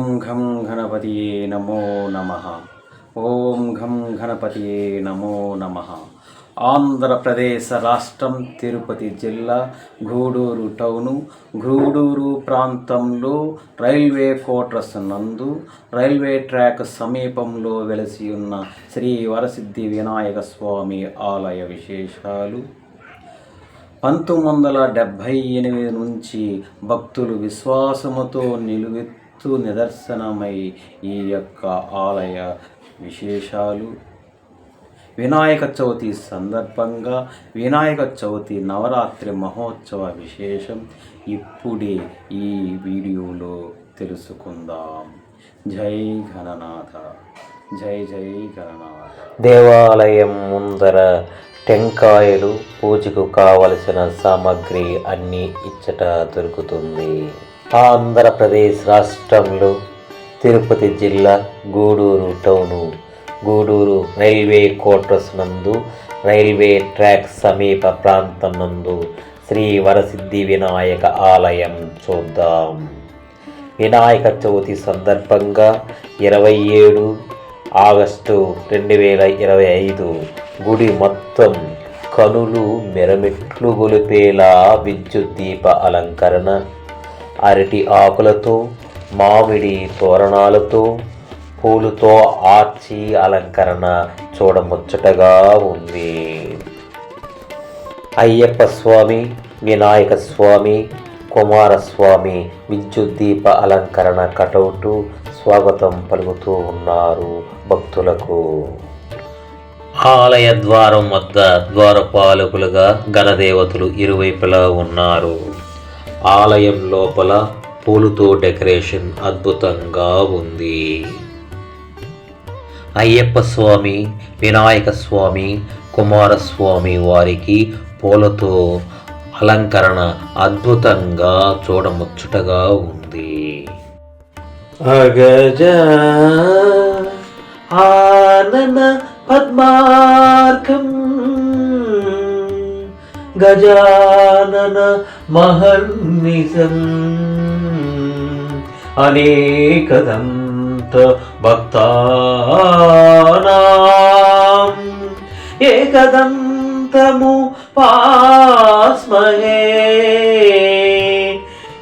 ఓం ఘం గణపతియే నమో నమ. ఓం ఘం గణపతియే నమో నమ. ఆంధ్రప్రదేశ్ రాష్ట్రం తిరుపతి జిల్లా గూడూరు టౌను గూడూరు ప్రాంతంలో రైల్వే క్వార్టర్స్ నందు రైల్వే ట్రాక్ సమీపంలో వెలసి ఉన్న శ్రీ వరసిద్ధి వినాయక స్వామి ఆలయ విశేషాలు. పంతొమ్మిది వందల డెబ్భై ఎనిమిది నుంచి భక్తులు విశ్వాసముతో నిలువెత్తు నిదర్శనమై ఈ యొక్క ఆలయ విశేషాలు. వినాయక చవితి సందర్భంగా వినాయక చవితి నవరాత్రి మహోత్సవ విశేషం ఇప్పుడే ఈ వీడియోలో తెలుసుకుందాం. జై గణనాథ జై జై గణనాథ దేవాలయం ముందర టెంకాయలు పూజకు కావలసిన సామాగ్రి అన్నీ ఇచ్చట దొరుకుతుంది. ఆంధ్రప్రదేశ్ రాష్ట్రంలో తిరుపతి జిల్లా Gudur town. Gudur railway quarters నందు రైల్వే ట్రాక్ సమీప ప్రాంతం నందు శ్రీ వరసిద్ధి వినాయక ఆలయం చూద్దాం. వినాయక చవితి సందర్భంగా ఇరవై ఏడు ఆగస్టు రెండు వేల ఇరవై ఐదు గుడి మొత్తం కనులు మెరమెట్లు గొలిపేలా విద్యుత్ దీప అలంకరణ అరటి ఆకులతో మామిడి తోరణాలతో పూలుతో ఆర్చి అలంకరణ చూడముచ్చటగా ఉంది. అయ్యప్ప స్వామి వినాయక స్వామి కుమారస్వామి విద్యుత్ దీప అలంకరణ కటౌటు స్వాగతం పలుకుతూ ఉన్నారు భక్తులకు. ఆలయ ద్వారం వద్ద ద్వారపాలకులుగా గణదేవతలు ఇరువైపులా ఉన్నారు. ఆలయం లోపల పూలతో డెకరేషన్ అద్భుతంగా ఉంది. అయ్యప్ప స్వామి వినాయక స్వామి కుమారస్వామి వారికి పూలతో అలంకరణ అద్భుతంగా చూడముచ్చటగా ఉంది. అగజ ఆనన పద్మార్కం గజానన మహర్నిశం అనేకదంత భక్తానాం. ఏకదంతము పాస్మహే.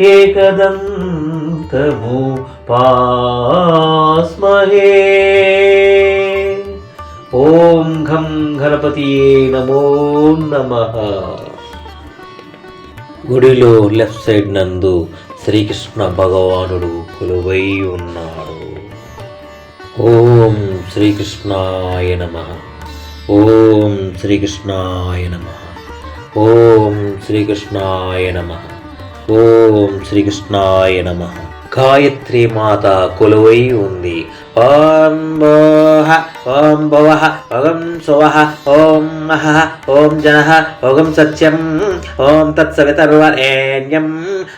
ఏకదంతము పాస్మహే. ఓం ఘం గణపతియే నమో నమః. గుడిలో లెఫ్ట్ సైడ్ నందు శ్రీకృష్ణ భగవానుడు కొలువై ఉన్నాడు. ఓం శ్రీకృష్ణాయ నమ. ఓం శ్రీకృష్ణాయ నమ. ఓం శ్రీకృష్ణాయ నమ. ఓం శ్రీకృష్ణాయ నమ. గాయత్రి మాత కొలువై ఉంది. ఓం భోహ ఓం భవ ఓం సువ ఓం మహ ఓం జన ఓం సత్యం ఓం తత్సవితర్వరేణ్యం.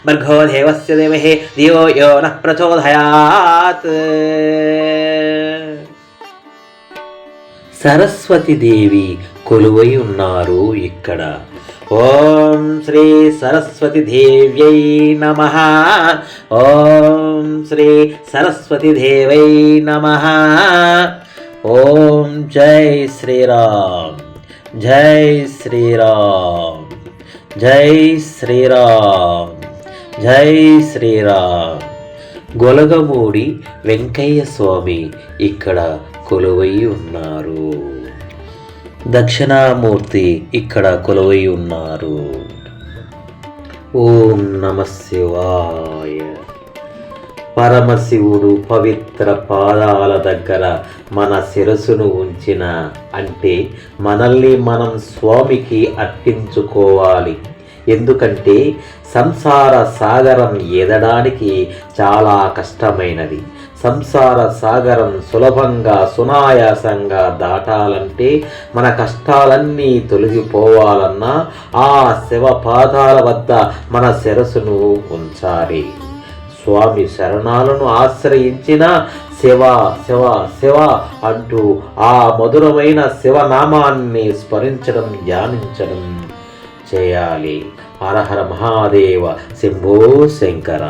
భర్గో దేవస్య దేమహి దియో యో నః ప్రచోదయాత్. సరస్వతి దేవి కొలువై ఉన్నారు ఇక్కడ. ఓం శ్రీ సరస్వతి దేవ్యై నమ. ఓం శ్రీ సరస్వతి దేవై నమ. ఓం జై శ్రీరామ్. జై శ్రీరామ్. జై శ్రీరామ్. జై శ్రీరామ్. గొలగమూడి వెంకయ్య స్వామి ఇక్కడ కొలువై ఉన్నారు. దక్షిణామూర్తి ఇక్కడ కొలువై ఉన్నారు. ఓం నమ శివాయ. పరమశివుడు పవిత్ర పాదాల దగ్గర మన శిరస్సును ఉంచిన అంటే మనల్ని మనం స్వామికి అర్పించుకోవాలి. ఎందుకంటే సంసార సాగరం ఎదడానికి చాలా కష్టమైనది. సంసార సాగరం సులభంగా సునాయాసంగా దాటాలంటే మన కష్టాలన్నీ తొలగిపోవాలన్నా ఆ శివ పాదాల వద్ద మన శిరస్సును ఉంచాలి. స్వామి శరణాలను ఆశ్రయించిన శివ శివ శివ అంటూ ఆ మధురమైన శివనామాన్ని స్మరించడం ధ్యానించడం చేయాలి. హరహర మహాదేవ శంభో శంకర.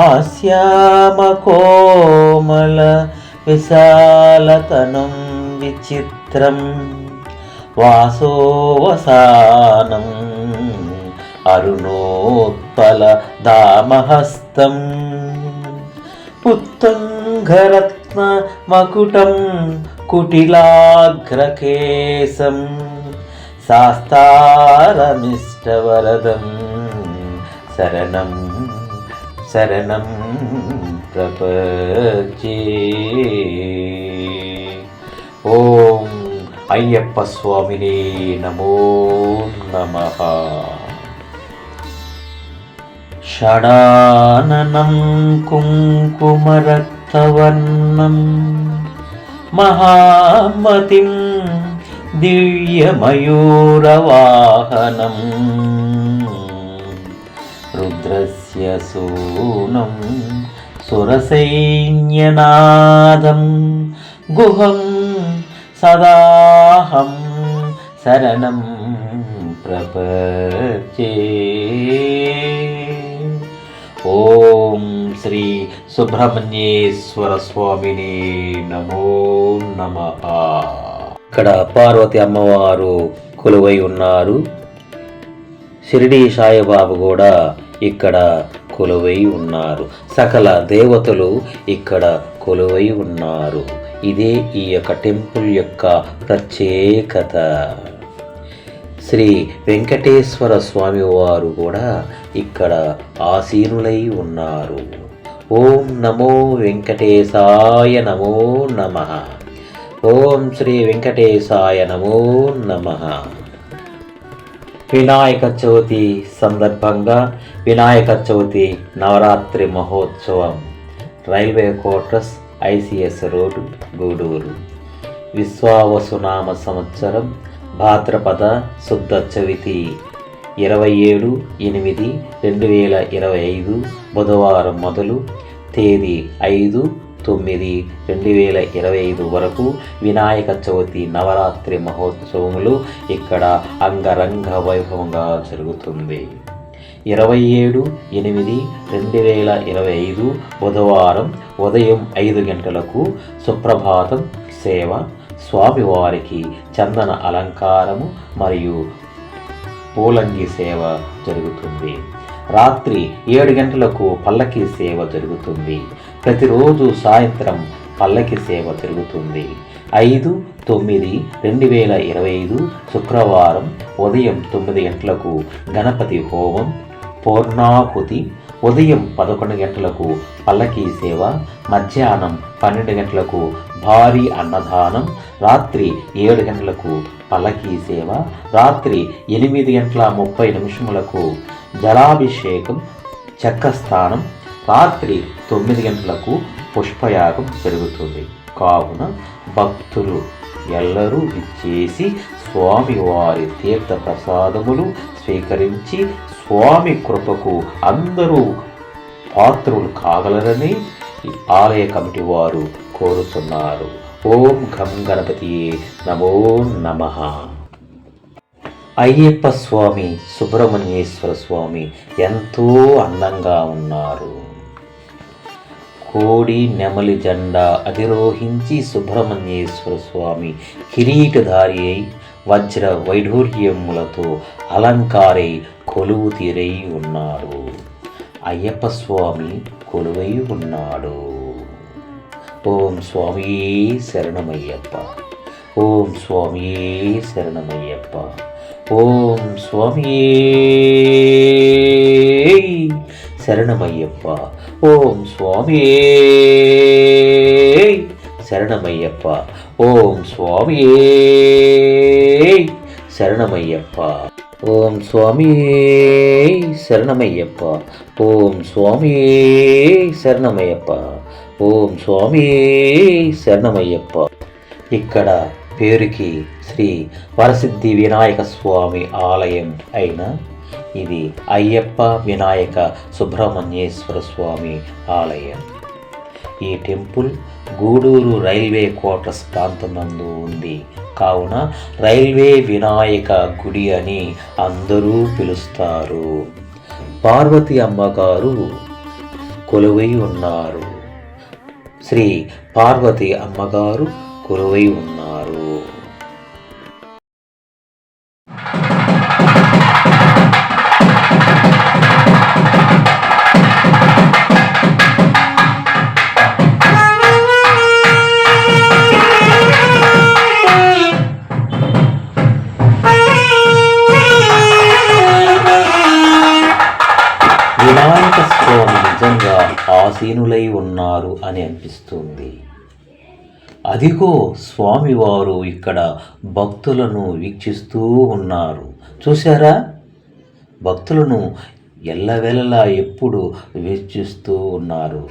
ఆశ్యామ కోమల విశాలతనం విచిత్రం వాసోవసానం అరుణోత్పల దామహస్తం పుత్తంగరత్న మకుటం కుటిలాగ్రకేశం శాస్తారమిష్టవరదం శరణం శరణం ప్రపంచే. ఓం అయ్యప్ప స్వామిని నమో నమ. షడాననం కుంకుమరక్తవర్ణం మహామతిం దివ్యమయూరవాహనం. రుద్రస్ तस्य సురసైన్యనాదం గుహం సదాహం శరణం ప్రపచే. ఓం శ్రీ సుబ్రహ్మణ్యేశ్వర స్వామిని నమో నమ. ఇక్కడ పార్వతి అమ్మవారు కొలువై ఉన్నారు. షిరిడి సాయిబాబు కూడా ఇక్కడ కొలువై ఉన్నారు. సకల దేవతలు ఇక్కడ కొలువై ఉన్నారు. ఇదే ఈ యొక్క టెంపుల్ యొక్క ప్రత్యేకత. శ్రీ వెంకటేశ్వర స్వామి వారు కూడా ఇక్కడ ఆసీనులై ఉన్నారు. ఓం నమో వెంకటేశాయ నమో నమ. ఓం శ్రీ వెంకటేశాయ నమో నమ. వినాయక చవితి సందర్భంగా వినాయక చవితి నవరాత్రి మహోత్సవం railway quarters ICS road Gudur. విశ్వావసునామ సంవత్సరం భాద్రపద శుద్ధ చవితి ఇరవై ఏడు ఎనిమిది రెండు వేల ఇరవై ఐదు బుధవారం మొదలు తేదీ ఐదు తొమ్మిది రెండు వేల ఇరవై ఐదు వరకు వినాయక చవితి నవరాత్రి మహోత్సవములు ఇక్కడ అంగరంగ వైభవంగా జరుగుతుంది. ఇరవై ఏడు ఎనిమిది రెండు వేల ఇరవై ఐదు బుధవారం ఉదయం ఐదు గంటలకు సుప్రభాతం సేవ స్వామివారికి చందన అలంకారము మరియు పూలంగి సేవ జరుగుతుంది. రాత్రి ఏడు గంటలకు పల్లకి సేవ జరుగుతుంది. ప్రతిరోజు సాయంత్రం పల్లకి సేవ తిరుగుతుంది. ఐదు తొమ్మిది రెండు వేల ఇరవై ఐదు శుక్రవారం ఉదయం తొమ్మిది గంటలకు గణపతి హోమం పూర్ణాహుతి ఉదయం పదకొండు గంటలకు పల్లకీ సేవ మధ్యాహ్నం పన్నెండు గంటలకు భారీ అన్నదానం రాత్రి ఏడు గంటలకు పల్లకీ సేవ రాత్రి ఎనిమిది గంటల ముప్పై నిమిషములకు జలాభిషేకం చక్కస్థానం రాత్రి తొమ్మిది గంటలకు పుష్పయాగం జరుగుతుంది. కావున భక్తులు ఎల్లరూ విచ్చేసి స్వామివారి తీర్థ ప్రసాదములు స్వీకరించి స్వామి కృపకు అందరూ పాత్రులు కాగలరని ఆలయ కమిటీ వారు కోరుతున్నారు. ఓం ఘం గణపతి నమో నమః. అయ్యప్ప స్వామి సుబ్రహ్మణ్యేశ్వర స్వామి ఎంతో అందంగా ఉన్నారు. కోడి నెమలి జెండా అధిరోహించి సుబ్రహ్మణ్యేశ్వర స్వామి కిరీటధారి అయి వజ్ర వైఢూర్యములతో అలంకారై కొలువు తీరై ఉన్నాడు. అయ్యప్ప స్వామి కొలువై ఉన్నాడు. ఓం స్వామి శరణమయ్యప్ప. ఓం స్వామి శరణమయ్యప్ప. ఓం స్వామి சரணமையப்பா. ஓம் சுவாமியே சரணமையப்பா. ஓம் சுவாமியே சரணமையப்பா. ஓம் சுவாமியே சரணமையப்பா. ஓம் சுவாமியே சரணமయ్యప్ప ఓం స్వామి శరణమయ్యప్ప ఇక్కడ పేరుకి శ్రీ వరసిద్ధి వినాయక స్వామి ఆలయం అయిన ఇది అయ్యప్ప వినాయక సుబ్రహ్మణ్యేశ్వర స్వామి ఆలయం. ఈ టెంపుల్ గూడూరు రైల్వే క్వార్టర్స్ ప్రాంతమందు ఉంది. కావున రైల్వే వినాయక గుడి అని అందరూ పిలుస్తారు. పార్వతి అమ్మగారు కొలువై ఉన్నారు. శ్రీ పార్వతి అమ్మగారు కొలువై ఉన్నారు. అదిగో స్వామివారు ఇక్కడ భక్తులను వీక్షిస్తూ ఉన్నారు. చూసారా భక్తులను ఎల్లవేళలా ఎప్పుడు వీక్షిస్తూ ఉన్నారు.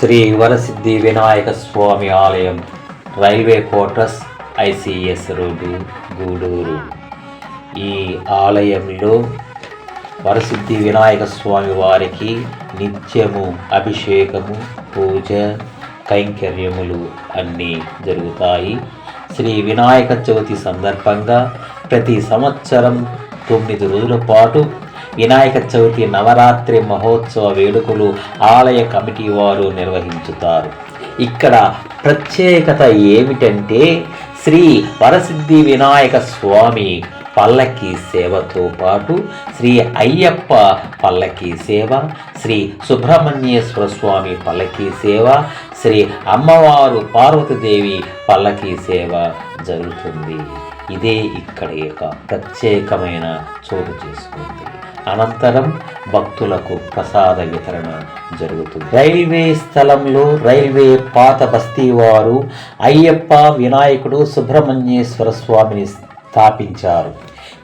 శ్రీ వరసిద్ధి వినాయక స్వామి ఆలయం railway quarters ICS road Gudur. ఈ ఆలయంలో వరసిద్ధి వినాయక స్వామి వారికి నిత్యము అభిషేకము పూజ కైంకర్యములు అన్నీ జరుగుతాయి. శ్రీ వినాయక చవితి సందర్భంగా ప్రతి సంవత్సరం తొమ్మిది రోజుల పాటు వినాయక చవితి నవరాత్రి మహోత్సవ వేడుకలు ఆలయ కమిటీ వారు నిర్వహించుతారు. ఇక్కడ ప్రత్యేకత ఏమిటంటే శ్రీ వరసిద్ధి వినాయక స్వామి పల్లకి సేవతో పాటు శ్రీ అయ్యప్ప పల్లకి సేవ శ్రీ సుబ్రహ్మణ్యేశ్వర స్వామి పల్లకి సేవ శ్రీ అమ్మవారు పార్వతీదేవి పల్లకి సేవ జరుగుతుంది. ఇదే ఇక్కడ యొక్క ప్రత్యేకమైన చోటు చేసుకుంది. అనంతరం భక్తులకు ప్రసాద వితరణ జరుగుతుంది. రైల్వే స్థలంలో రైల్వే పాత బస్తీ వారు అయ్యప్ప వినాయకుడు సుబ్రహ్మణ్యేశ్వర స్వామిని స్థాపించారు.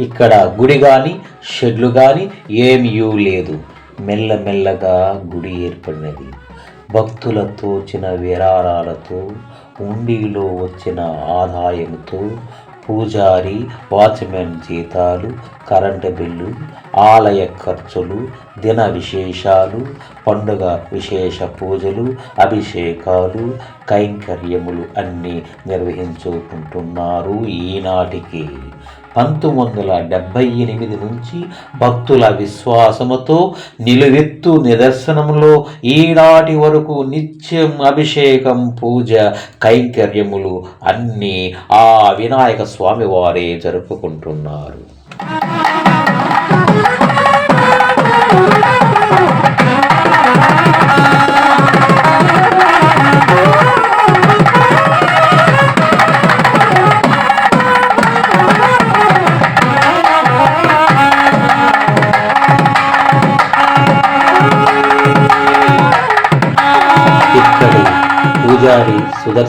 ఇక్కడ గుడి కానీ షెడ్లు కానీ ఏమీ లేదు. మెల్లమెల్లగా గుడి ఏర్పడినది. భక్తులతో వచ్చిన విరాళాలతో ఉండిలో వచ్చిన ఆదాయంతో పూజారి వాచ్మెన్ జీతాలు కరెంటు బిల్లు ఆలయ ఖర్చులు దిన విశేషాలు పండుగ విశేష పూజలు అభిషేకాలు కైంకర్యములు అన్నీ నిర్వహించుకుంటున్నారు ఈనాటికి. పంతొమ్మిది వందల డెబ్భై ఎనిమిది నుంచి భక్తుల విశ్వాసముతో నిలువెత్తు నిదర్శనములో ఈనాటి వరకు నిత్యం అభిషేకం పూజ కైంకర్యములు అన్నీ ఆ వినాయక స్వామి వారే జరుపుకుంటున్నారు.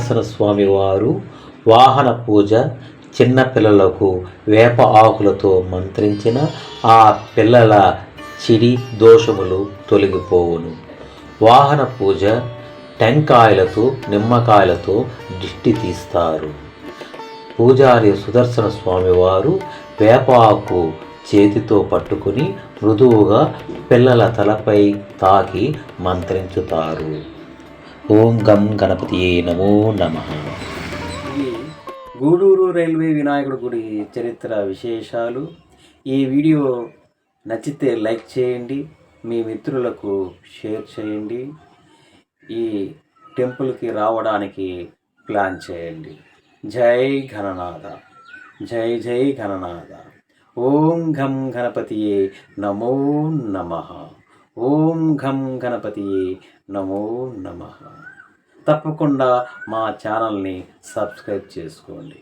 సుదర్శన స్వామి వారు వాహన పూజ చిన్నపిల్లలకు వేప ఆకులతో మంత్రించిన ఆ పిల్లల చిడి దోషములు తొలగిపోవును. వాహన పూజ టెంకాయలతో నిమ్మకాయలతో దిష్టి తీస్తారు. పూజారి సుదర్శన స్వామివారు వేప ఆకు చేతితో పట్టుకుని మృదువుగా పిల్లల తలపై తాకి మంత్రించుతారు. ఓం గం గణపతి నమో నమ. గూడూరు రైల్వే వినాయకుడి గుడి చరిత్ర విశేషాలు. ఈ వీడియో నచ్చితే లైక్ చేయండి మీ మిత్రులకు షేర్ చేయండి ఈ టెంపుల్కి రావడానికి ప్లాన్ చేయండి. జై ఘననాథ జై జై ఘననాథ. ఓం ఘం గణపతియే నమో నమ. ఓం ఘం గణపతియే నమో నమ. తప్పకుండా మా ఛానల్ని సబ్స్క్రైబ్ చేసుకోండి.